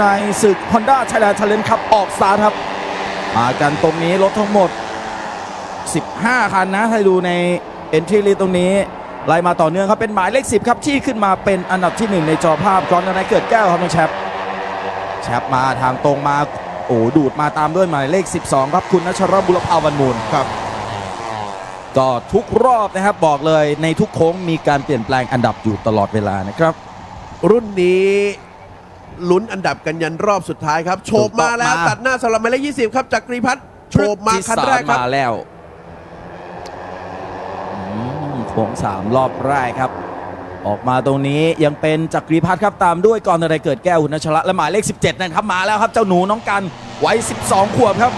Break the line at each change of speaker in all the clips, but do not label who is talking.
ในศึก Honda Thailand Challenge ครับออกสตาร์ทครับ มากันตรงนี้รถทั้งหมด 15 คันนะถ้าดูใน Entry List ตรงนี้ไล่มาต่อเนื่องครับเป็นหมายเลข 10 ครับ ที่ขึ้นมาเป็นอันดับที่ 1 ในจอภาพก่อนนายเกิดแก้วครับน้องแชปแชปมาทางตรงมาโอ้ดูดมาตามด้วยหมายเลข 12 ครับคุณนัชรบุรพาวันมูล
ครับ
ก็ทุกรอบนะครับบอกเลยในทุกโค้งมีการเปลี่ยนแปลงอันดับอยู่ตลอดเวลานะครับ
รุ่นนี้ ลุ้นอันดับกันยันรอบสุดท้ายครับ โฉบมาแล้ว
มา
ตัดหน้าสำหรับหมายเลข20ครับจากกรีพัฒน์โฉบมา
ที่
คัน
สาม
แรกครับ
มาแล้วอืมโค้งสามรอบแรกครับ ออกมาตรงนี้ยังเป็นจักรีพัฒน์ครับตามด้วยกรนอะไรเกิดแก้วหุนชละและหมายเลข 17 นะครับมาแล้วครับเจ้าหนูน้องกันวัย12 ขวบครับ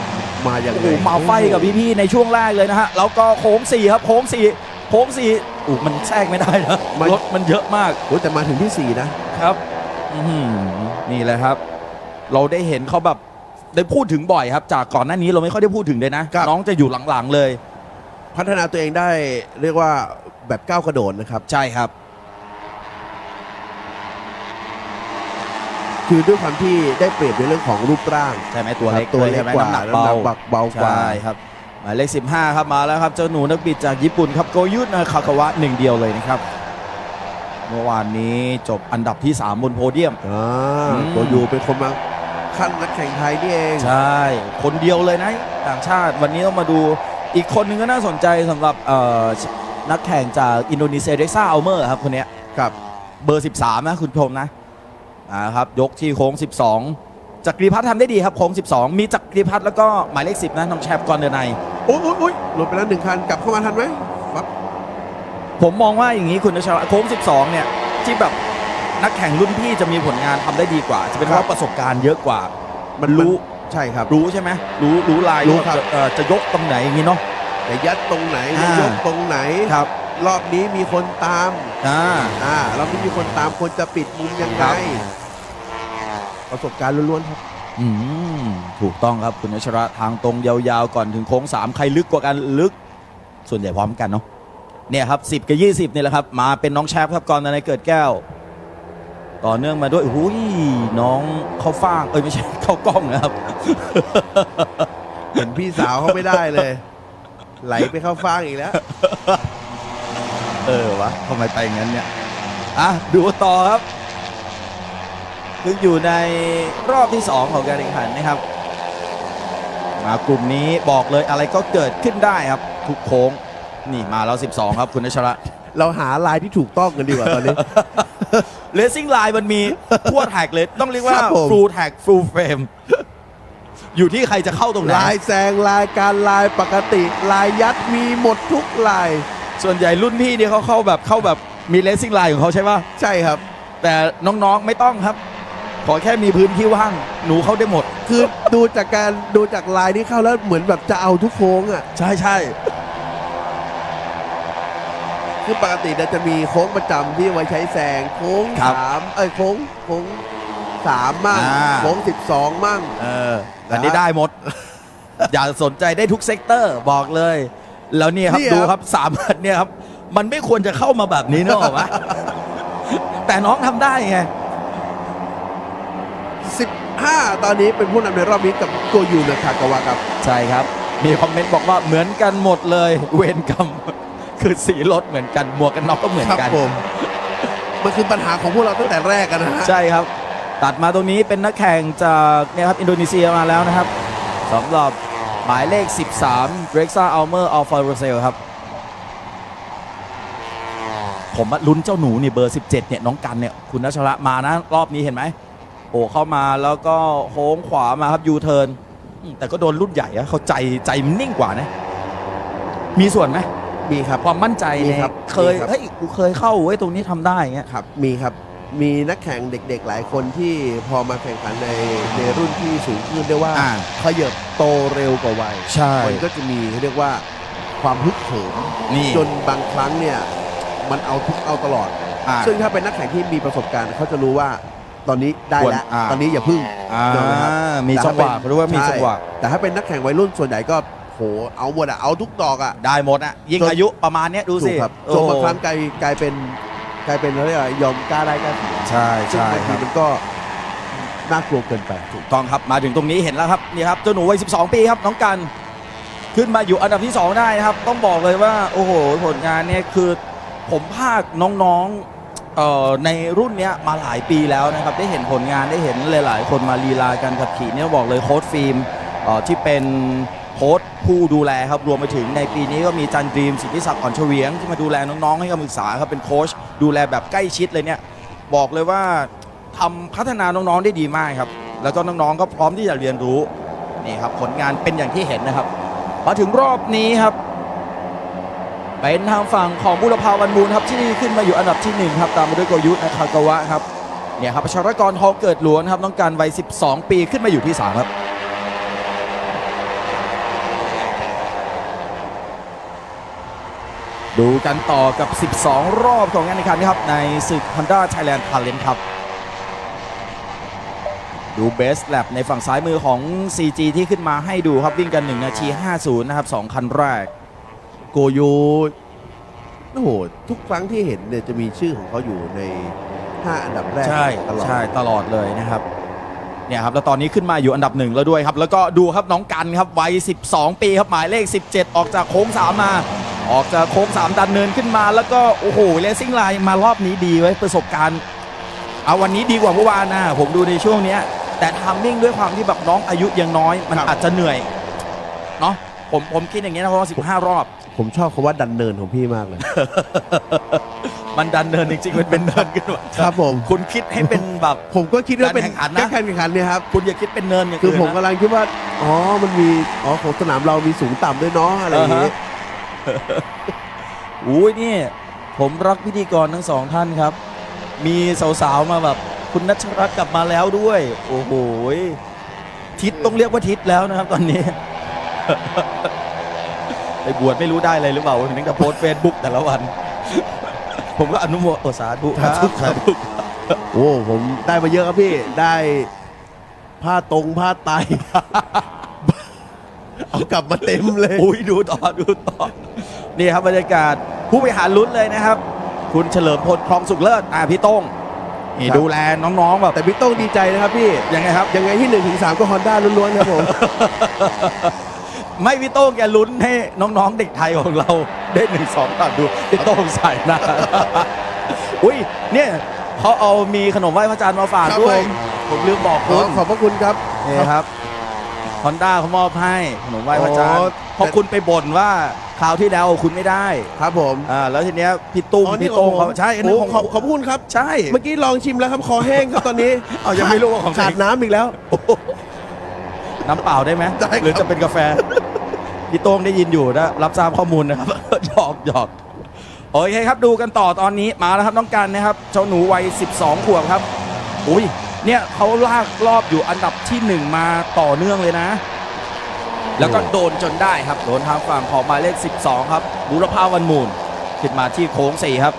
มาอย่าง
โอ้
ไร
โหมาไฟกับพี่ๆในช่วงแรกเลยนะฮะ แล้วก็โค้ง4ครับ โค้ง4โค้ง4อู้มันแทรกไม่ได้นะรถมันเยอะมาก
โอ้แต่มาถึงที่4นะ
ครับ อื้อหือนี่แหละครับ เราได้เห็นเขาแบบได้พูดถึงบ่อยครับ จากก่อนหน้านี้เราไม่ค่อยได้พูดถึงเลยนะ
ครับ
น้องจะอยู่หลังๆเลย
พัฒนาตัวเองได้เรียกว่าแบบก้าวกระโดดนะครับ
ใช่ครับ
คือด้วยความที่ได้เปรียบในเรื่องของรูปร่าง
ใช่ไหมตัวเล็ก
ครับตัวเล็ก
ใช่ไหม
กว่า
น้ำหนักเบา
น้ำหนักเบากว่า
ใช่ครับหมายเลข15 ครับมาแล้วครับ เจ้าหนูนักบิดจากญี่ปุ่นครับโกยุทนะคาคาวะหนึ่งเดียวเลยนะครับ เมื่อวานนี้จบอันดับที่ 3 บนโพเดียม
อ่า
อืม
ตัวอยู่เป็นคนมาขั้นนักแข่งไทยนี่เอง
ใช่ คนเดียวเลยนะ ต่างชาติวันนี้ต้องมาดูอีกคนหนึงก็น่าสนใจสำหรับเอ่อนักแข่งจากอินโดนีเซียเด็กซ่าอัลเมอร์ครับคนเนี้ย
ครับ
เบอร์ 13 นะคุณผู้ชมนะอ่าครับยกที่โค้ง 12จักรีพัฒน์ทำได้ดีครับโค้ง 12 มีจักรีพัฒน์แล้วก็หมายเลข 10 นะน้องแชมป์กอนเดอร์ไน
โอ้ยโอ้ยโอ้ยหลุดไปแล้วหนึ่งคันกลับเข้ามาทันไหมปั๊บ
ผมมองว่าอย่างนี้คุณนชาโค้ง 12 เนี่ย ที่แบบนักแข่งรุ่นพี่จะมีผลงานทำได้ดีกว่า จะเป็นเพราะประสบการณ์เยอะกว่า มันรู้
ใช่ครับ
รู้ใช่ไหมรู้รู้ลาย
รู้
ว่า
ครับ
จะเอ่อจะยกตรงไหนอย่างนี้เนาะ
จะยัดตรงไหน
อ่า
จะยกตรงไหน
ครับ
รอบนี้มีคนตาม
อ่า
อ่ารอบนี้มีคนตามคนจะปิดมุมยังไง
ครับ
ประสบการณ์ล้วนๆครับ
อืมถูกต้องครับคุณนชระทางตรงยาวๆ ก่อนถึงโค้ง 3 ใครลึกกว่ากันลึก ส่วนใหญ่พร้อมกันเนาะ เนี่ยครับ10กับ20นี่แหละครับ มาเป็นน้องแชมป์ครับก่อนในเกิดแก้ว ต่อเนื่องมาด้วยหุยน้องเข้าฟ่าง เอ้ยไม่ใช่เข้ากล้องนะครับ
เห็นพี่สาวเขาไม่ได้เลย ไหลไปเข้าฟางอีกแล้ว
เออวะทำไมไปอย่างนั้นเนี่ย อะ ดูต่อครับซึ่งอยู่ในรอบที่ 2 ของการแข่งขันนะครับ มากลุ่มนี้บอกเลยอะไรก็เกิดขึ้นได้ครับ ทุกโค้ง นี่มาแล้ว 12 ครับคุณนชระ
เราหาลายที่ถูกต้องกันดีกว่าตอนนี้
เลสซิ่งไลน์มันมีทั่วแท็กเลย ต้องเรียกว่า
ครับผม
ฟูลแท็กฟูลเฟรมอยู่ที่ใครจะเข้าตรงไหน
ลายแซงลายการลายปกติลายยัดมีหมดทุกลาย
ส่วนใหญ่รุ่นพี่เนี่ยเขาเข้าแบบเข้าแบบมีเลสซิ่งไลน์ของเขาใช่ปะ
ใช่ครับ
แต่น้องๆไม่ต้องครับ ขอแค่มีพื้นที่ว่าง หนูเข้าได้หมด
คือดูจากการดูจากลายนี้เข้าแล้วเหมือนแบบจะเอาทุกโค้งอะ
ใช่ใช่
คือปกติเนี่ยจะมีโค้งประจำที่ไว้ใช้แซงโค้งสามเอ้ยโค้งโค้งสามมั่งโค้งสิบสองมั่ง
เอออันนี้ได้หมด อย่าสนใจได้ทุกเซกเตอร์บอกเลย แล้วเนี่ยครับ
เนี่ย
ดูครับสามอันเนี่ยครับ มันไม่ควรจะเข้ามาแบบนี้นึกออกไหมแต่น้องทำได้ไง
15ตอนนี้เป็นผู้นำในรอบนี้กับโกยูนาคากาวะครับ
ใช่ครับ มีคอมเมนต์บอกว่าเหมือนกันหมดเลย เวรกรรม คือสีรถเหมือนกันหมวกกันน็อกก็เหมือน
ครับ
กัน
ผมมันคือปัญหาของพวกเราตั้งแต่แรกกันนะฮะ
ใช่ครับ ตัดมาตรงนี้เป็นนักแข่งจากเนี่ยครับอินโดนีเซียมาแล้วนะครับสำหรับหมายเลข 13เร็กซ่าอัลเมอร์อัลฟาโรเซลครับ ผมอะลุ้นเจ้าหนูนี่เบอร์ 17เนี่ยน้องกันเนี่ยคุณนัชระมานะรอบนี้เห็นไหม โอ้เข้ามาแล้วก็โค้งขวามาครับยูเทิร์นแต่ก็โดนรุ่นใหญ่อะเขาใจใจมันนิ่งกว่านะ มีส่วนไหม
มีครับ
ความมั่นใจ
มี
ใน
ครับ
เคย
มีครับ
เฮ้ยกูเคยเข้าเว้ยตรงนี้ทำได้อย่างเงี้ย
ครับมีครับมีนักแข่งเด็กๆ หลายคนที่พอมาแข่งขันในในรุ่นที่สูงขึ้นได้ว่า
อ่า
ขยับโตเร็วกว่าวัย
ใช่
มันก็จะมีเรียกว่าความฮึกเหิม
นี่
จนบางครั้งเนี่ยมันเอาทุกเอาตลอด
อ่า
ซึ่งถ้าเป็นนักแข่งที่มีประสบการณ์เขาจะรู้ว่าตอนนี้ได้
ควร
แล้ว
อ่า
ตอนนี้อย่าพึ่ง
อ่า
ถูกไหมครับ
มีจังหวะ
แต่ถ้าเป็น
เขาเรียกว่ามี
ใช่
จังหวะ
แต่ถ้าเป็นนักแข่งวัยรุ่นส่วนใหญ่ก็ โหเอาหมดอะเอาทุกดอกอะ
ได้หมดอะยิ่ง
จน
อายุประมาณเนี้ยดู
ถู
สิ
กครับ
โอ้
จนบางครั้งกลายกลายเป็นกลายเป็นอะไรอะยอมกล้าได้กล้าเสีย
ใช่
ซึ่ง
ใช่
บาง
ค
ที
รับ
มันก็น่ากลัวเกินไป
ถูกต้องครับมาถึงตรงนี้เห็นแล้วครับนี่ครับเจ้าหนูวัย 12 ปีครับน้องกันขึ้นมาอยู่อันดับที่ 2 ได้นะครับ ต้องบอกเลยว่าโอ้โหผลงานเนี่ยคือผมภาคน้องๆเอ่อในรุ่นเนี้ยมาหลายปีแล้วนะครับ ได้เห็นผลงานได้เห็นหลาย ๆ คนมาลีลาการขับขี่เนี่ยบอกเลยโค้ชฟิล์มเอ่อที่เป็นโค้ชผู้ดูแลครับรวมไปถึงในปีนี้ก็มีจันดีมสิทธิศักดิ์อ่อนเฉวียงที่มาดูแลน้องๆให้คำปรึกษาครับเป็นโค้ชดูแลแบบใกล้ชิดเลยเนี่ยบอกเลยว่าทำพัฒนาน้องๆได้ดีมากครับ แล้วก็น้องๆก็พร้อมที่จะเรียนรู้นี่ครับผลงานเป็นอย่างที่เห็นนะครับ มาถึงรอบนี้ครับเป็นทางฝั่งของบุรพาวันมูลครับที่ขึ้นมาอยู่อันดับที่หนึ่งครับตามมาด้วยโกยุทธนาคากาวะครับเนี่ยครับประชากรทองเกิดหลวนครับน้องการวัย 12 ปีขึ้นมาอยู่ที่3ครับ ดูกันต่อกับ 12 รอบของงานในคันนะครับ ในศึก Honda Thailand Talent ครับ ดูเบสแลบในฝั่งซ้ายมือของ CG ที่ขึ้นมาให้ดูครับวิ่งกัน 1 นาที 50 นะครับ 2 คันแรก
โกโยูโอ้โหทุกครั้งที่เห็นเนี่ยจะมีชื่อของเขาอยู่ใน 5 อันดับแรก
ใช่
ตลอด
ใช่ตลอดเลยนะครับเนี่ยครับแล้วตอนนี้ขึ้นมาอยู่อันดับหนึ่งแล้วด้วยครับ แล้วก็ดูครับน้องกันครับวัย 12 ปีครับหมายเลข 17 ออกจากโค้ง3มา ออกจากโค้ง3ดันเนินขึ้นมาแล้วก็โอ้โหเลซิ่งไลน์มารอบนี้ดีไว้ยประสบการณ์เอาวันนี้ดีกว่าเมื่อวานนะผมดูในช่วงเนี้ย แต่ทามมิ่งด้วยความที่แบบน้องอายุยังน้อย มันอาจจะเหนื่อยเนาะผมผมคิดอย่างเงี้ยนะเพราะว่า15รอบ
ผมชอบคาว่าดันเนินของพี่มากเลย
มันดันเนินจริงๆมันเป็นเนินขึ้นมา
ครับผม
คุณคิดให้เป็นแบบ
ผมก็คิดว่าเป็น
การแข่งขันนะ
การแข่งขันเนี่ยครับ
คุณอย่าคิดเป็นเนินอย่าง
คือ
อื่น
ผม
นะ
กำลังคิดว่า อ๋อ มันมี อ๋อของสนามเรามีสูงต่ำด้วยเนาะอะไรอย่างงี้
อุ้ ยนี่ผมรักพิธีกรทั้งสองท่านครับ มีสาวๆมาแบบคุณนัชรัตน์กลับมาแล้วด้วย โอ้โหทิศต้องเรียกว่าทิศแล้วนะครับตอนนี้ ไปบวชไม่รู้ได้อะไรหรือเปล่าถึงกับโพสเฟซบุ๊กแต่ละวัน ผมก็อนุโมทนาสาธุครับ
สาธุครับโอ้ผมได้มาเยอะครับพี่ได้ผ้าตรงผ้าไตรเอา กลับมาเต็มเลย
อุ้ยดูต่อดูต่อนี่ครับบรรยากาศผู้บริหารลุ้นเลยนะครับ คุณเฉลิมพลคลองสุขเลิศอ่าพี่โต้งนี่
ครับ
ดูแลน้องๆแบบ
แต่พี่โต้งดีใจนะครับพี่
ยังไงครับ
ยังไงที่1นถึงสก็ฮอนด้าล้วนๆครับผม
ไม่พี่โต้งแกลุ้นให้น้องๆ เด็กไทยของเราได้หนึ่งสองตัดดูพี่โต้งใส่หน้าอุ้ยเนี่ยเขาเอามีขนมไหว้พระจันทร์มาฝาก
ครับ
ด้วย
ผม
ผมลืมบอก
ข
คุ
อ
ณ
ขอบพระคุณครับ
นี่ครับ ฮอนด้าเขามอบให้ขนมไหว้พระจันท
อ๋
ร์
อ
เพราะคุณไปบ่นว่าคราวที่แล้วคุณไม่ได้
ครับผม
อ่าแล้วทีเนี้ยพี่ตุ้ม
อ๋อนี่
พี่โต้ง
ของผม
เขาใช่อัน
โอ้
นี้ของ
ขอบขอบคุณครับ
ใช่
เมื่อกี้ลองชิมแล้วครับคอแห้งครับตอนนี้
เอายังไม่รู้ว่าของใคร
ขาดน้ำอีกแล้ว
น้ำเปล่าได้ไหม
ได้ครับ
หรือจะเป็นกาแฟ พี่โต้งได้ยินอยู่นะรับทราบข้อมูลนะครับ หยอกหยอกโอเคครับดูกันต่อตอนนี้มาแล้วครับน้องกันนะครับ เจ้าหนูวัย 12 ขวบครับ อุ้ย เนี่ยเขาลากรอบอยู่อันดับที่ 1 มาต่อเนื่องเลยนะ แล้วก็โดนจนได้ครับ โดนทางฝั่งของหมายเลข 12 ครับบุรพาวันมูลขึ้นมาที่โค้ง4ครับ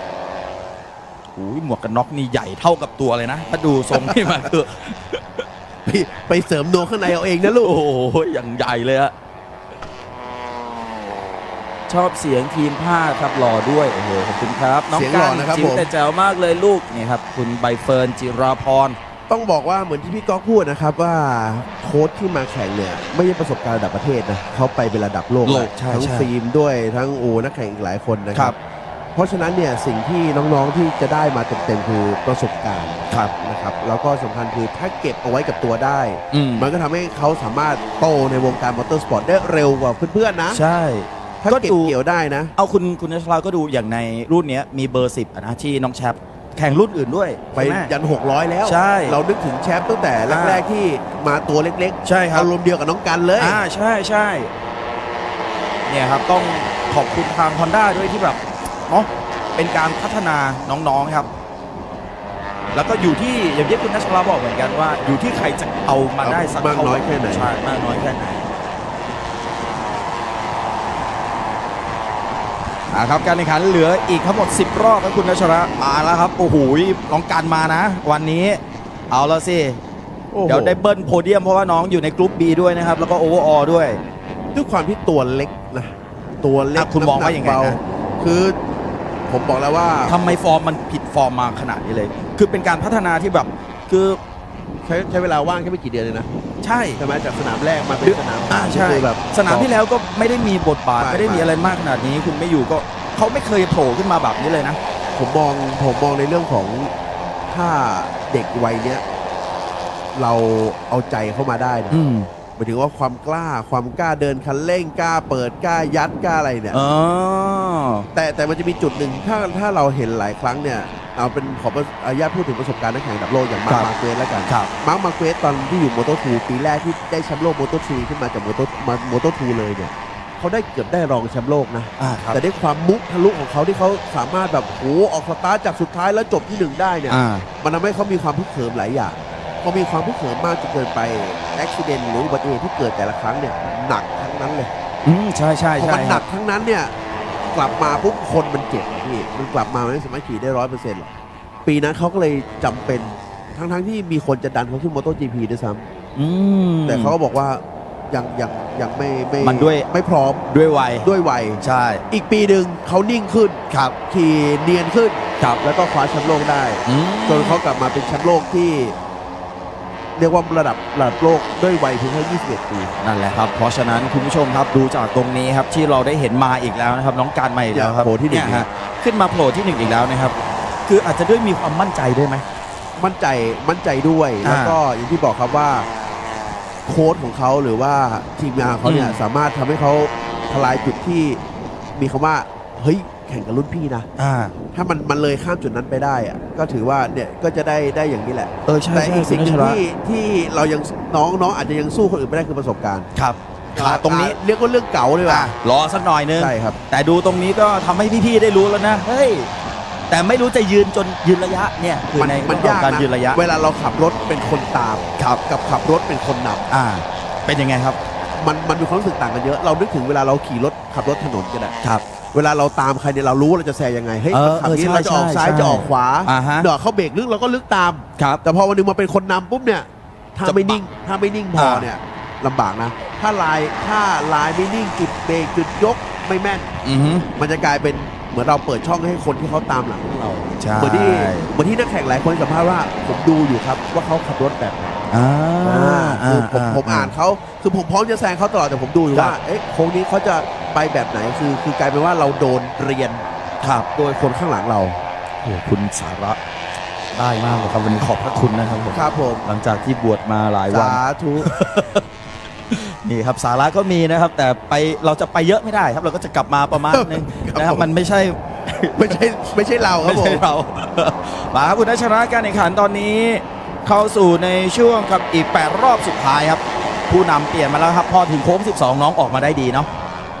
อุ้ยหมวกกันน็อกนี่ใหญ่เท่ากับตัวเลยนะ ถ้าดูทรงที่มาคือ
ไปไปเสริมดวงข้างในเอาเองนะลูก
โอ้โหอย่างใหญ่เลยอะชอบเสียงทีมผ้าครับหล่อด้วย โอ้โห ขอบคุณครับ น้อง
เสียงห
กั
ล่อนนะครับ
จิ๋ว
ผม
แต่แจ๋วมากเลยลูก นี่ครับ คุณใบเฟิร์นจิราพร
ต้องบอกว่าเหมือนที่พี่ก๊อกพูดนะครับว่าโค้ชที่มาแข่งเนี่ยไม่ใช่ประสบการณ์ระดับประเทศนะเขาไปเป็นระดับโลก
โลก
แล้ว
ใช่
ทั้ง
ใช่
ฟิล์มด้วยทั้งโอนักแข่งอีกหลายคนนะค
ครั
รับ บ เพราะฉะนั้นเนี่ยสิ่งที่น้องๆที่จะได้มาเต็มๆคือประสบการณ์
ครับ
นะครับแล้วก็สำคัญคือถ้าเก็บเอาไว้กับตัวได้
อืม
มันก็ทำให้เขาสามารถโตในวงการมอเตอร์สปอร์ตได้เร็วกว่าเพื่อนๆนะ
ใช่
ถ้า
ก็
เก็บ
ดู
เกี่ยวได้นะ
เอาคุณคุณนัชราก็ดูอย่างในรุ่นเนี้ยมีเบอร์ 10อะนะที่น้องแชป แข่งรุ่นอื่นด้วย
ไป
ใช่หม
ยัน 600 แล้ว
ใช่
เรานึกถึงแชมป์ตั้งแต่
อ่า
แรกๆที่มาตัวเล็ก
ใช่
ๆ
ครับ
อารมณ์เดียวกับน้องกันเลย
อ่าใช่ใช่เนี่ยครับต้องขอบคุณทาง Honda ด้วยที่แบบเนาะเป็นการพัฒนาน้องๆครับ แล้วก็อยู่ที่อย่างที่คุณนัชราบอกเหมือนกันว่า อยู่ที่ใครจะเอามาได้สัก
มากน้อยแค่ไหน
ใช่มากน้อยแค่ไหน อ่าครับการแข่งขันเหลืออีกทั้งหมด 10 รอบครับคุณนัชระมาแล้วครับโอ้โหน้องการมานะ วันนี้เอาแล้วสิ
โอ้โห
เดี๋ยวได้เบิ้ลโพเดียมเพราะว่าน้องอยู่ในกรุ๊ป B ด้วยนะครับ แล้วก็โอเวอร์ออด้วย
ด้วยความที่ตัวเล็กนะตัวเล็ก
อะคุณมองว่ายังไงนะ
น้ำหนักเบคือผมบอกแล้วว่า
ทำไมฟอร์มมันผิดฟอร์มมาขนาดนี้เลย คือเป็นการพัฒนาที่แบบคือ
ใช้ใช้เวลาว่างแค่ไม่กี่เดือนเลยนะ
ใช่
ใช่ไหมจากสนามแรกมาเป็นสนาม
อ่า
สาม
ใช่
คือแบบ
สนามที่แล้วก็ไม่ได้มีบทบาท
ไม่
ไม่ได้มี
ไม่
อะไรมากขนาดนี้ คุณไม่อยู่ก็เขาไม่เคยโผล่ขึ้นมาแบบนี้เลยนะ
ผมมองผมมองในเรื่องของถ้าเด็กวัยเนี้ยเราเอาใจเข้ามาได้นะ
อืม
หมายถึงว่าความกล้าความกล้าเดินคันเร่งกล้า เปิดกล้ายัดกล้าอะไรเนี่ย
อ๋อ
แต่แต่มันจะมีจุดหนึ่งถ้าถ้าเราเห็นหลายครั้งเนี่ย เอาเป็นขออนุญาตพูดถึงประสบการณ์นักแข่งระดับโลกอย่างมาร์คมาร์เกสแล้วกัน
ครับ
มาร์คมาร์เกสตอนที่อยู่โมโตทูปีแรกที่ได้แชมป์โลกโมโตทรีขึ้นมาจากโมโตมาโมโตทูเลยเนี่ยเขาได้เกือบได้รองแชมป์โลกนะ
อ่าครับ
แต่ด้วยความมุกทะลุของเขาที่เขาสามารถแบบโหออกสตาร์ทจากสุดท้ายแล้วจบที่หนึ่งได้เนี่ย
อ่า
มันทำให้เขามีความพึกเขิมหลายอย่างพอมีความพึกเขิมมากจนเกินไปอุบิเหตุหรืออุบัติเหตุที่เกิดแต่ละครั้งเนี่ยหนักทั้งนั้นเลย
อืมใช่ใช่
พอ
ใช่
มัน
ค
ห
รั
นั
บ
กทั้งนั้นเนี่ย กลับมาปุ๊บคนมันเจ็บพี่มันกลับมามันไม่สามารถขี่ได้ร้อยเปอร์เซ็นต์หรอกปีนั้นเขาก็เลยจำเป็นทั้งทั้งๆที่มีคนจะดันเขาขึ้นมอเตอร์จีพีด้วยซ้
อืมำ
แต่เขาก็บอกว่ายังยังยังไม่ไม่
มันด้วย
ไม่พร้อม
ด้วยวัย
ด้วยวัย
ใช่
อีกปีหนึ่งเขานิ่งขึ้น
ครับ
ขี่เนียนขึ้น
ครับ
แล้วก็คว้าแชมป์โลกได้
อืม
จนเขากลับมาเป็นแชมป์โลกที่ เรียกว่าระดับระดับโลกด้วยวัยเพียงแค่21 ปี
นั่นแหละครับ เพราะฉะนั้นคุณผู้ชมครับดูจากตรงนี้ครับที่เราได้เห็นมาอีกแล้วนะครับน้องการมาอีกแล้วครับ
โผล่ที่หนึ่ง
เยฮะขึ้นมาโผล่ที่หนึ่งอีกแล้วนะครับ คืออาจจะด้วยมีความมั่นใจด้วยไหม
มั่นใจมั่นใจด้วย
อ่า
แล้วก็อย่างที่บอกครับว่าโค้ชของเขาหรือว่าทีมงานของเขาเนี่ย
อืม
สามารถทำให้เขาทลายจุดที่มีคำว่า เฮ้ยแข่งกับรุ่นพี่นะ
อ่า
ถ้ามันมันเลยข้ามจุดนั้นไปได้อะก็ถือว่าเนี่ยก็จะได้ได้อย่างนี้แหละ
เออใช่
แต่
ใช่
อีกสิ่งหนึ่ง
คุณวัชระ
ที่ที่เรายังน้องน้องอาจจะยังสู้คนอื่นไม่ได้คือประสบการณ์
ครับขาดตรงนี้
อ่าเรียกว่าเรื่องเก่าเลยว่ะ
รอสักหน่อยนึง
ใช่ครับ
แต่ดูตรงนี้ก็ทำให้พี่ๆได้รู้แล้วนะ เฮ้ย แต่ไม่รู้จะยืนจนยืนระยะเนี่ยคือ
มัน
ใน
มัน
เรื่อง
ยาก
ของการ
นะ
ยืนระยะ
เวลาเราขับรถเป็นคนตาม
ครับ
กับขับรถเป็นคนนำ
อ่า เป็นยังไงครับ
มันมันมีความรู้สึกต่างกันเยอะ เรานึกถึงเวลาเราขี่รถขับรถถนนกันอะ
ครับ
เวลาเราตามใครเนี่ยเรารู้ว่าเราจะแซงยังไงเฮ้ย
เออ
ขับนี้
เออ
เราจะออก
ใช่
ซ้าย
ใช่
จะออกขวา
อ่าฮะ
เดี๋ยวเขาเบรกลึกเราก็ลึกตาม
ครับ
แต่พอวันหนึงมาเป็นคนนำปุ๊บเนี่ยถ้า
จะ
ไม่นิ่งถ้าไม่นิ่งพอ
อ่า
เนี่ยลำบากนะ ถ้าลายถ้าลายไม่นิ่งจุดเบรกจุดยกไม่แม่น
อือฮึ
มันจะกลายเป็นเหมือนเราเปิดช่องให้คนที่เขาตามหลังเรา
ใช่
เหมือนที่เหมือนที่นักแข่งหลายคนสัมภาษณ์ว่าผมดูอยู่ครับว่าเขาขับรถแบบไหน
อ่า
คือผมผมอ่านเขาคือผมพร้อมจะแซงเขาตลอดแต่ผมดูอยู่
ครับ
ว่าเอ๊ะโค้งนี้เขาจะ ไปแบบไหนคือคือกลายเป็นว่าเราโดนเรียน
ครับ
โดยคนข้างหลังเรา
โอ้คุณสาระได้มากเลยครับวันนี้ขอบพระคุณนะครับผม
ครับผม
หลังจากที่บวชมาหลายวัน
สาธุ
นี่ครับสาระก็มีนะครับ แต่ไปเราจะไปเยอะไม่ได้ครับ เราก็จะกลับมาประมาณนึง
ครับ
นะครับ
ผม
มันไม่ใช่
ไม่ใช่ไม่ใช่เราครับ
ไม่
ผ
ใช่
ม
เรา มาครับคุณนัชระการแข่งขันตอนนี้ เข้าสู่ในช่วงกับอีก 8 รอบสุดท้ายครับ ผู้นำเปลี่ยนมาแล้วครับ พอถึงโค้ง 12 น้องออกมาได้ดีเนาะ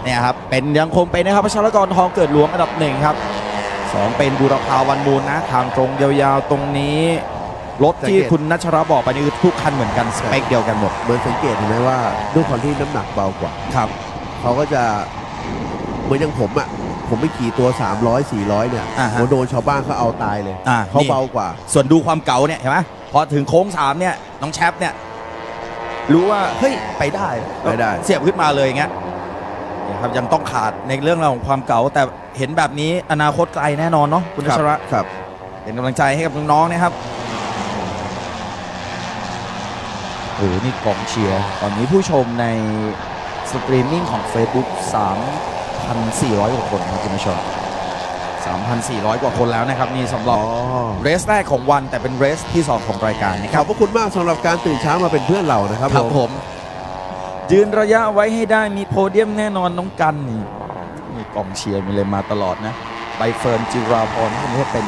เนี่ยครับเป็นยังคงเป็นนะครับพัชรกรทองเกิดหลวงอันดับหนึ่งครับสองเป็นบุรพาวันมูลนะทางตรงยาวๆตรงนี้รถที่
สังเกต
คุณนัชระบอกไปนี่คือทุกคันเหมือนกันสเปคเดียวกันหมด
เหมือนสังเกตเห็นไหมว่าด้วยความที่น้ำหนักเบากว่า
ครับ
เขาก็จะเหมือนอย่างผมอะผมไปขี่ตัว 300 400 เนี่ย
อ่าฮะ
โหโดนชาวบ้านเขาเอาตายเลย
อ่า
เขา
นี่
เบากว่า
ส่วนดูความเก๋าเนี่ยเห็นไหมพอถึงโค้งสามเนี่ยน้องแชปเนี่ยรู้ว่าเฮ้ยไปได้
ไปได้
เสียบขึ้นมาเลยอย่างเงี้ยเนี่ยครับยังต้องขาดในเรื่องราวของความเก๋าแต่เห็นแบบนี้อนาคตไกลแน่นอนเนาะคุณอัชระ
ครับ
เป็นกำลังใจให้กับน้องๆนะครับโอ้โหนี่กองเชียร์ตอนนี้ผู้ชมในสตรีมมิ่งของ Facebook 3,400 กว่าคนครับคุณผู้ชม3,400 กว่าคนแล้วนะครับนี่สำหรับ
อ๋อ
เรสแรกของวันแต่เป็นเรสที่ 2 ของรายการนะค
ข
รั
อบบพระคุณมากสำหรับการตื่นเช้ามาเป็นเพื่อนเรานะครับ
ครับ
ผม
ผม ยืนระยะไว้ให้ได้มีโพเดียมแน่นอนน้องกันนี่มีกองเชียร์มีเลยมาตลอดนะใบเฟิร์นจิราพรคนนี้ก็เป็น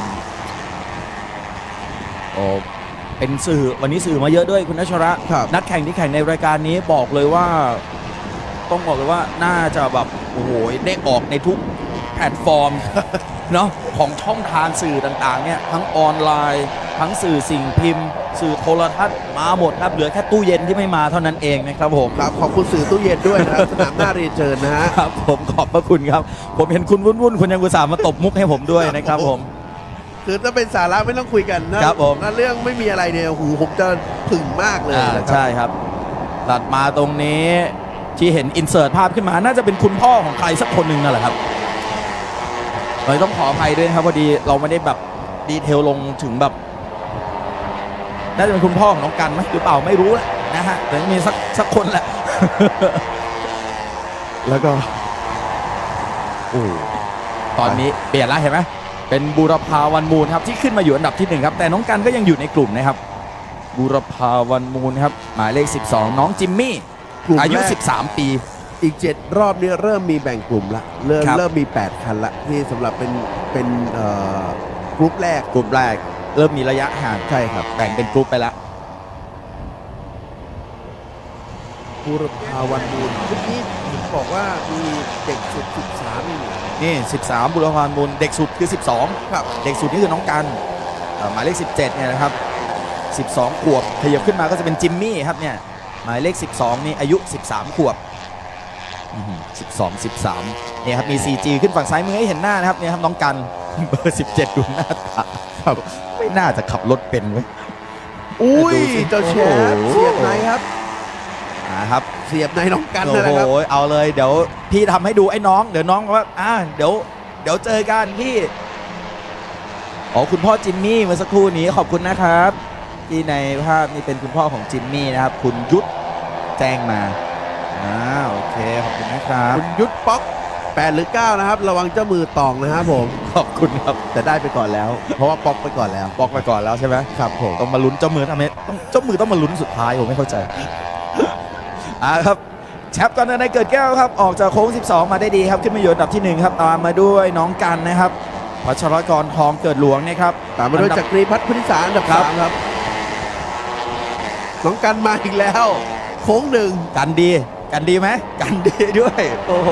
โอ้เป็นสื่อวันนี้สื่อมาเยอะด้วยคุณนัชระ
ครับ
นักแข่งที่แข่งในรายการนี้บอกเลยว่า ต้องบอกเลยว่าน่าจะแบบโอ้โหได้ออกในทุกแพลตฟอร์มเนาะของช่องทางสื่อต่างๆเนี่ยทั้งออนไลน์ ทั้งสื่อสิ่งพิมพ์ สื่อโทรทัศน์มาหมดครับ เหลือแค่ตู้เย็นที่ไม่มาเท่านั้นเองนะครับผม
ครับขอบคุณสื่อตู้เย็นด้วยนะครับ สนามหน้าเรียนเชิญนะฮะ
ครับผมขอบพระคุณครับ ผมเห็นคุณวุ่นๆคุณยังอุตส่าห์มาตบมุกให้ผมด้วยนะครับผม
คือถ้าเป็นสาระไม่ต้องคุยกันนะครับ
ผม
ถ้าเรื่องไม่มีอะไรเนี่ยหูผมจะผึ่งมากเลย
อ่า
นะครับ
ใช่ครับตัดมาตรงนี้ที่เห็นอินเสิร์ตภาพขึ้นมา น่าจะเป็นคุณพ่อของใครสักคนหนึ่งนั่นแหละครับเลยต้องขออภัยด้วยนะครับพอดีเราไม่ได้แบบดีเทลลงถึงแบบ น่าจะเป็นคุณพ่อของน้องกันไหมหรือเปล่าไม่รู้แหละนะฮะแต่มีสักสักคนแหละ
แล้วก็
โอ้ตอนนี้เปลี่ยนแล้วเห็นไหมเป็นบูรพาวันมูลครับที่ขึ้นมาอยู่อันดับที่หนึ่งครับ แต่น้องกันก็ยังอยู่ในกลุ่มนะครับ บูรพาวันมูลครับ หมายเลข 12 น้องจิมมี่
กลุ่ม
อายุ
แรก
13 ปี
อีกเจ็ดรอบนี้เริ่มมีแบ่งกลุ่มละเริ่ม
ครับ
เริ่มมี 8 คันละที่สำหรับเป็นเป็นเอ่อกรุ๊ปแรก
กลุ่มแรก เริ่มมีระยะห่าง
ใช่ครับ
แบ่งเป็นกลุ่มไปแล้ว
บูรพาวันมูลเมื่อกี้ผมบอกว่ามีเด็กสุด13นี่
นี่ 13 บุรพาวันมูลเด็กสุดคือ 12
ครับ
เด็กสุดนี่คือน้องกันเอ่อหมายเลข 17เนี่ยนะครับ 12 ขวบขยับขึ้นมาก็จะเป็นจิมมี่ครับเนี่ยหมายเลข 12 นี่อายุ 13 ขวบอื้อหือ12 13เนี่ยครับมี 4G ขึ้นฝั่งซ้ายมือให้เห็นหน้านะครับเนี่ยครับน้องกันเบอร์ 17 ดูหน้าตาครับ ไม่น่าจะขับรถเป็นเว้ย
อุ้ย
ดูสิ
เจ้าแชมป์
โอ้โห
เสียบในครับ
นะครับ
เสียบในน้องกัน
โอ้
นั่นแหละครับ
โหเอาเลยเดี๋ยวพี่ทำให้ดูไอ้น้อง เดี๋ยวน้องบอกว่าอ่าเดี๋ยวเดี๋ยวเจอกันพี่อ๋อคุณพ่อจิมมี่เมื่อสักครู่นี้ขอบคุณนะครับ ที่ในภาพนี่เป็นคุณพ่อของจิมมี่นะครับ คุณยุทธแจ้งมาอ่าโอเคขอบคุณนะครับ
คุณยุทธป๊อก 8 หรือ 9 นะครับ ระวังเจ้ามือตองนะครับผม
ขอบคุณครับ
แต่ได้ไปก่อนแล้ว เพราะว่าป๊อกไปก่อนแล้ว
บอกไปก่อนแล้วใช่ไหม
ครับผม
ต้องมาลุ้นเจ้ามือทำไมต้องเจ้ามือต้องมาลุ้นสุดท้ายผมไม่เข้าใจ อ่าครับแชปก่อนในเกิดแก้วครับ ออกจากโค้ง 12 มาได้ดีครับ ขึ้นมาอยู่อันดับที่1ครับ ตามมาด้วยน้องกันนะครับพัชรกรทองเกิดหลวงนะครับ
ตามมาด้วย
อันดับ
จักรีพัฒน์พุทธิสารอันดับ
ครับ
สามครับ น้องกันมาอีกแล้ว โค้งหนึ่ง
กันดี กันดีไหมกันดีด้วย โอ้โห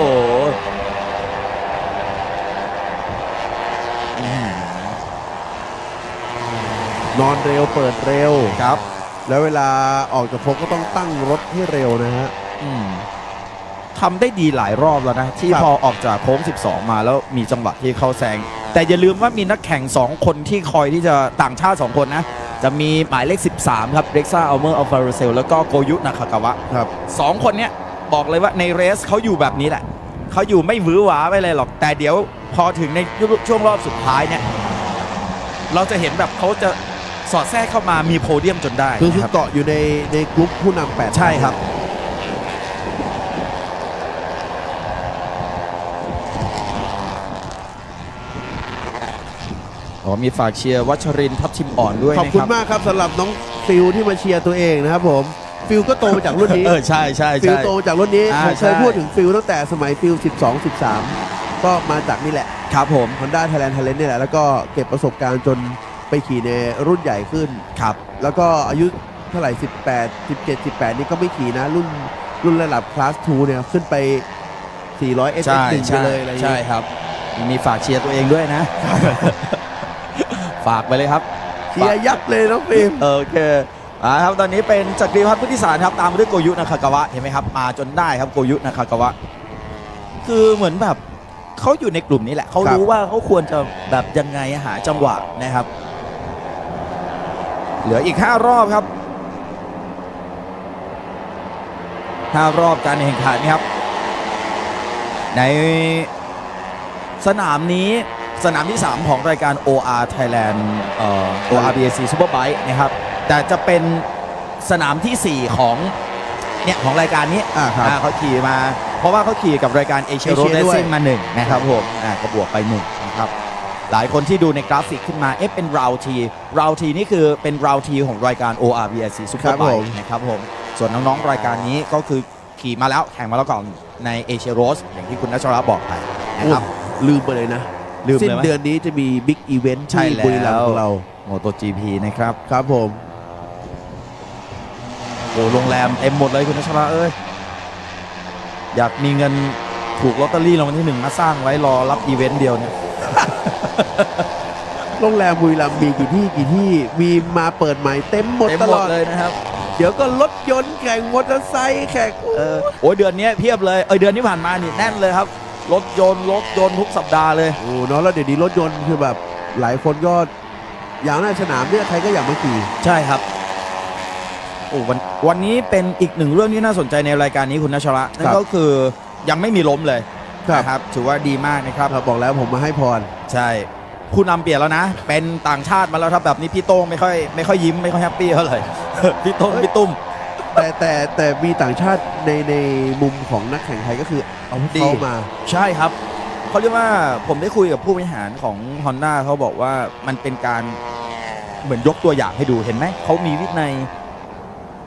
อืม
นอนเร็วเปิดเร็ว
ครับ
แล้วเวลาออกจากโค้งก็ต้องตั้งรถให้เร็วนะฮะ
อืมทำได้ดีหลายรอบแล้วนะ ที่
ครับ
พอออกจากโค้ง 12 มาแล้วมีจังหวะที่เข้าแซง แต่อย่าลืมว่ามีนักแข่ง 2 คนที่คอยที่จะต่างชาติ 2 คนนะ จะมีหมายเลข 13 ครับเร็กซ่าอัลเมอร์อัลฟาเรเซลแล้วก็โกยุนาคากาวะ
ครับ
สองคนเนี้ยบอกเลยว่าในเรสเขาอยู่แบบนี้แหละ เขาอยู่ไม่หวือหวาไปเลยหรอก แต่เดี๋ยวพอถึงในช่วงรอบสุดท้ายเนี่ย เราจะเห็นแบบเขาจะ สอดแทรกเข้ามามีโพเดียมจนได้
คือคือ
นะครับ
เกาะอยู่ในในกลุ่มผู้นำแปด
ใช่ครับ อ๋อมีฝากเชียร์วัชรินทร์ทัพทิมอ่อนด้วย
ขอบ
นะ
คุ
ค
ณ
รับ
มากครับสำหรับน้องฟิลที่มาเชียร์ตัวเองนะครับผมฟิลก็โตมาจากรุ่นนี้
เออใช่ใช่
ฟิล
ใช่
โตมาจากรุ่นนี้
อ่า
ผมเคย
ใช่
พูดถึงฟิลตั้งแต่สมัยฟิล12 13 ก็มาจากนี่แหละ
ครับผม
Honda Thailand Talent นี่แหละแล้วก็เก็บประสบการณ์จน ไปขี่ในรุ่นใหญ่ขึ้น
ครับ
แล้วก็อายุเท่าไหร่ 18 17 18 นี่ก็ไม่ขี่นะ รุ่นรุ่นระดับคลาส2เนี่ยขึ้นไป 400 s
ใช่
1ไป
ใช่
เลยอะไรอย่าง
ใช่
เงี้ย
ครับ มีฝากเชียร์ตัวเองด้วยนะ ฝากไปเลยครับ
เชียร์ยับเลยน้องฟิล์ม
โอเคอ่าครับตอนนี้เป็นจักรีพัฒน์พุทธิสารครับตามมาด้วยโกยุนาคากาวะเห็นไหมครับมาจนได้ครับโกยุนาคากาวะ คือเหมือนแบบเขาอยู่ในกลุ่มนี้แหละเขารู้ว่าเขาควรจะแบบยังไงหาจังหวะนะครับ เหลืออีก 5 รอบครับ5รอบการแข่งขันครับ ในสนามนี้สนามที่ 3 ของรายการ OR Thailand เอ่อ OR BAC Superbike นะครับ แต่จะเป็นสนามทีสี่4 ของเนี่ยของรายการนี้
อ่าครับ
อ่าเขาขี่มา เพราะว่าเขาขี่กับรายการ Asia Road
Asia ด้วย
Racing มาหนึ่งนะครับผมอ่าก็บวกไปหนึ่งนะครับ หลายคนที่ดูในกราฟิกขึ้นมาเอ๊ะเป็นราวทีราวทีนี่คือเป็นราวทีของรายการ OR BAC
ครับผม
Superbike นะครับผมส่วนน้องๆรายการนี้ก็คือขี่มาแล้วแข่งมาแล้วก่อนใน Asia Road อย่างที่คุณนัชราบอกไปนะครับ
โอ้ลืมไปเลยนะ
ลืม
สิ้
เล
น
ยไหม
เดือนนี้จะมีบิ๊กอีเวนท์
ใช่
ที่
แล้ว
บุรีรัมย์ของเรา
โมโต GP นะครับ
ครับผม
โอ้โรงแรมเต็มหมดเลยคุณนัชราเอ้ยอยากมีเงินถูกลอตเตอรี่รางวัลที่หนึ่งมาสร้างไว้รอรับอีเวนต์เดียวเนี่ย
โรงแรมบุรีรัมย์มีกี่ที่กี่ที่มีมาเปิดใหม่เต็มหมด
เต็ม
ต
หม
ล
ด
อด
เลยนะครับ
เดี๋ยวก็รถยนต์แข่งมอเตอร์ไซค์แข่ง
เออโอ้ยเดือนนี้เพียบเลยเออเดือนที่ผ่านมานี่แน่นเลยครับ รถยนต์รถยนต์ทุกสัปดาห์เลย
โอ้เนาะแล้วเดี๋ยวนี้รถยนต์คือแบบหลายคนก็อย่างในสนามเนี่ยใครก็อยากมาขี่
ใช่ครับโอ้วันวันนี้เป็นอีกหนึ่งเรื่องที่น่าสนใจในรายการนี้คุณนัชระนั่
ครั
น
บ
ก็คือยังไม่มีล้มเลย
ครับ
นะครับถือว่าดีมากนะครับ
เราบอกแล้วผมมาให้พร
ใช่ผผู้นำเปลี่ยนแล้วนะ เป็นต่างชาติมาแล้วครับแบบนี้พี่โต้งไม่ค่อยไม่ค่อยยิ้มไม่ค่อยแฮปปี้เท่าไหร่ พี่โต้งพี่ตุ้ม
แต่แต่แต่มีต่างชาติในในมุมของนักแข่งไทยก็คือเอาพวก
ดี
เขามา
ใช่ครับเขาเรียกว่าผมได้คุยกับผู้บริหารของ Honda เขาบอกว่ามันเป็นการเหมือนยกตัวอย่างให้ดูเห็นไหม เขามีวินัย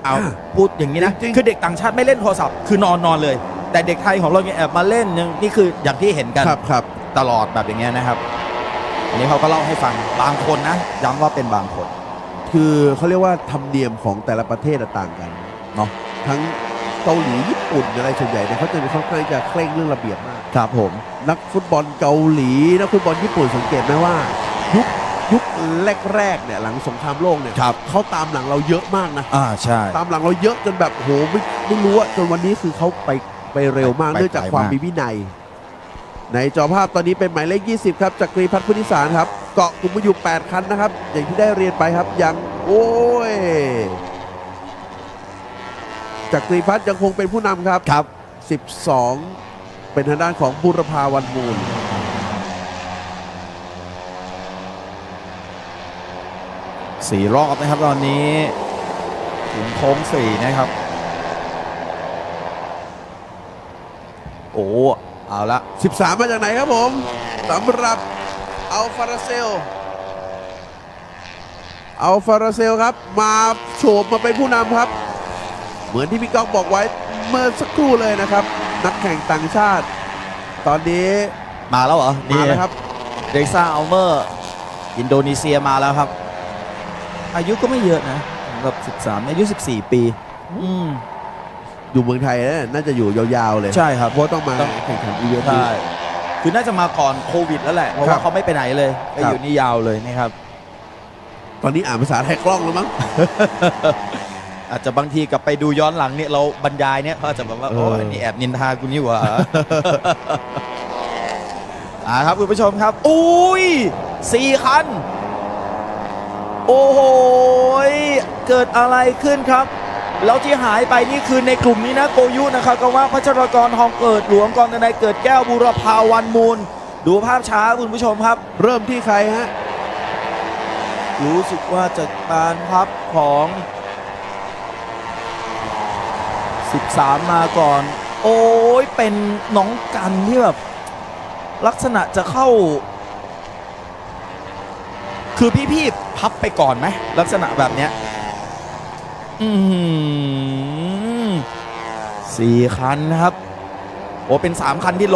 เอา
อ่า
พูดอย่างนี้นะ
จริงๆ
คือเด็กต่างชาติไม่เล่นโทรศัพท์คือนอนนอนเลย แต่เด็กไทยของเราเนี่ยแอบมาเล่นยังนี่คืออย่างที่เห็นกัน
ครับครับ
ตลอดแบบอย่างเงี้ยนะครับ อันนี้เขาก็เล่าให้ฟังบางคนนะย้ำว่าเป็นบางคน
คือเขาเรียกว่าธรรมเนียมของแต่ละประเทศอะต่างกัน
เนาะ
ทั้งเกาหลีญี่ปุ่นอะไรส่วนใหญ่เนี่ยเขาจะมีค่อนข้างจะเคร่งเรื่องระเบียบมาก
ครับผม
นักฟุตบอลเกาหลีนักฟุตบอลญี่ปุ่นสังเกตไหมว่า ยุคยุคแรกๆเนี่ยหลังสงครามโลกเนี่ย
ครับ
เขาตามหลังเราเยอะมากนะ
อ่าใช่
ตามหลังเราเยอะจนแบบโหไม่ไม่รู้ว่าจนวันนี้คือเขาไป ไปเร็วมาก
ไป
เนื่องจาก
ไกล
ความ
มาก
มีวินัย ในจอภาพตอนนี้เป็นหมายเลข 20 ครับจากกรีพัฒน์พุทธิสารครับ เกาะกลุ่มมาอยู่ 8 คันนะครับ อย่างที่ได้เรียนไปครับยังโอ้ยจากกรีพัฒน์ยังคงเป็นผู้นำครับ
ครับ
12 เป็นทางด้านของบุรพาวันมูล
สี่รอบนะครับตอนนี้ถึงโค้งสี่นะครับ โอ้ เอาละ
13 มาจากไหนครับผมสำหรับอัลฟาราเซลอัลฟาราเซลครับ มาโฉบมาเป็นผู้นำครับ เหมือนที่พี่ก้องบอกไว้เมื่อสักครู่เลยนะครับ นักแข่งต่างชาติ ตอนนี้
มาแล้วเหรอ
มาแล้วครับ
เดซ่าอัลเมอร์ อินโดนีเซียมาแล้วครับ อายุก็ไม่เยอะนะสำหรับ13 อายุ 14 ปี อืม
อยู่เมืองไทยนะน่าจะอยู่ยาวๆเลย
ใช่ครับ
เพราะต้องมา
ต้อง
แข่งขันอีเวนต์
ใช่คือน่าจะมาก่อนโควิดแล้วแหละ เพราะ
ครั
ว่า
บ
เขาไม่ไปไหนเลยไป
ครับ
อยู่นี่ยาวเลยนะครับ
ตอนนี้อ่านภาษาไทยคล่องแล้วมั้ง
อาจจะบางทีกลับไปดูย้อนหลังเนี่ยเราบรรยายเนี่ยเขาอาจจะแบบว่า
เออ
โอ้ยนี่แอบนินทากูนี่หว่า อ่าครับคุณผู้ชมครับ อุ้ยสี่คัน โอ้โหยเกิดอะไรขึ้นครับ แล้วที่หายไปนี่คือในกลุ่มนี้นะโกยุนะครับก็ว่าพัชรกรทองเกิดหลวงกรนายเกิดแก้วบูรพาวันมูล ดูภาพช้าคุณผู้ชมครับ
เริ่มที่ใครฮะ
รู้สึกว่าจะการพับของ 13 มาก่อน โอ้ยเป็นน้องกันที่แบบลักษณะจะเข้า คือพี่ๆพับไปก่อนไหมลักษณะแบบเนี้ย อืมสี่คันนะครับ โอ้เป็นสามคันที่ล้ม